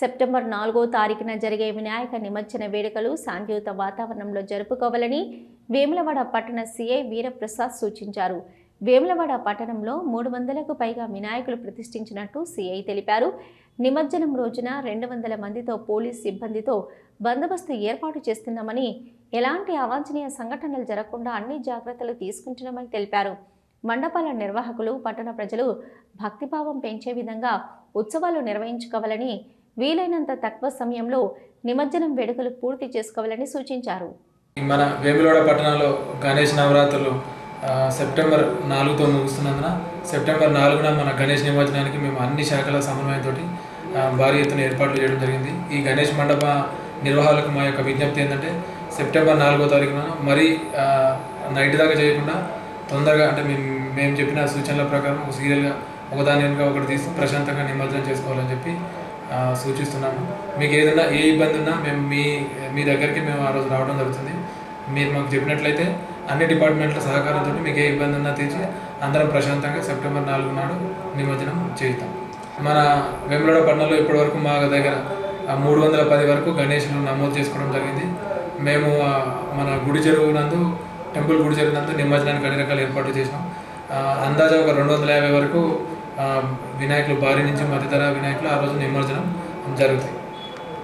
September నాలుగో తారీఖున జరిగే వినాయక నిమజ్జన వేడుకలు శాంతియుత వాతావరణంలో జరుపుకోవాలని వేములవాడ పట్టణ సీఐ వీరప్రసాద్ సూచించారు. వేములవాడ పట్టణంలో మూడు వందలకు పైగా వినాయకులు ప్రతిష్ఠించినట్టు సీఐ తెలిపారు. నిమజ్జనం రోజున రెండు వందల మందితో పోలీస్ సిబ్బందితో బందోబస్తు ఏర్పాటు చేస్తున్నామని ఎలాంటి అవాంఛనీయ సంఘటనలు జరగకుండా అన్ని జాగ్రత్తలు తీసుకుంటున్నామని తెలిపారు. మండపాల నిర్వాహకులు పట్టణ ప్రజలు భక్తిభావం పెంచే విధంగా ఉత్సవాలు నిర్వహించుకోవాలని వీలైనంత తక్కువ సమయంలో నిమజ్జనం వేడుకలు పూర్తి చేసుకోవాలని సూచించారు. మన వేములవాడ పట్టణంలో గణేష్ నవరాత్రులు సెప్టెంబర్ నాలుగుతో ముగుస్తున్నందున సెప్టెంబర్ నాలుగున మన గణేష్ నిమజ్జనానికి మేము అన్ని శాఖల సమన్వయంతో భారీ ఎత్తున ఏర్పాట్లు చేయడం జరిగింది. ఈ గణేష్ మండప నిర్వాహకులకు మా యొక్క విజ్ఞప్తి ఏంటంటే సెప్టెంబర్ నాలుగో తారీఖున మరీ నైట్ దాకా చేయకుండా తొందరగా అంటే మేము మేము చెప్పిన సూచనల ప్రకారం ఒక సీరియల్గా ఒకదాని వెనుక ఒకటి తీసి ప్రశాంతంగా నిమజ్జనం చేసుకోవాలని చెప్పి సూచిస్తున్నాము. మీకు ఏదైనా ఏ ఇబ్బంది ఉన్నా మేము మీ మీ దగ్గరికి మేము ఆ రోజు రావడం జరుగుతుంది. మీరు మాకు చెప్పినట్లయితే అన్ని డిపార్ట్మెంట్ల సహకారంతో మీకు ఏ ఇబ్బంది ఉన్నా తీర్చి అందరం ప్రశాంతంగా సెప్టెంబర్ నాలుగు నాడు నిమజ్జనం చేస్తాం మన వెంబడ పట్టణంలో ఇప్పటివరకు మా దగ్గర మూడు వందల పది వరకు గణేష్ను నమోదు చేసుకోవడం జరిగింది. మేము మన గుడి చెరువు నందు టెంపుల్ గుడి చెరువు నందు నిమజ్జనానికి అన్ని రకాల ఏర్పాట్లు చేసినాం. అందాజా ఒక రెండు వందల యాభై వరకు వినాయకులు భారీ నుంచి మధ్యతర వినాయకులు ఆ రోజు నిమజ్జనం జరుగుతాయి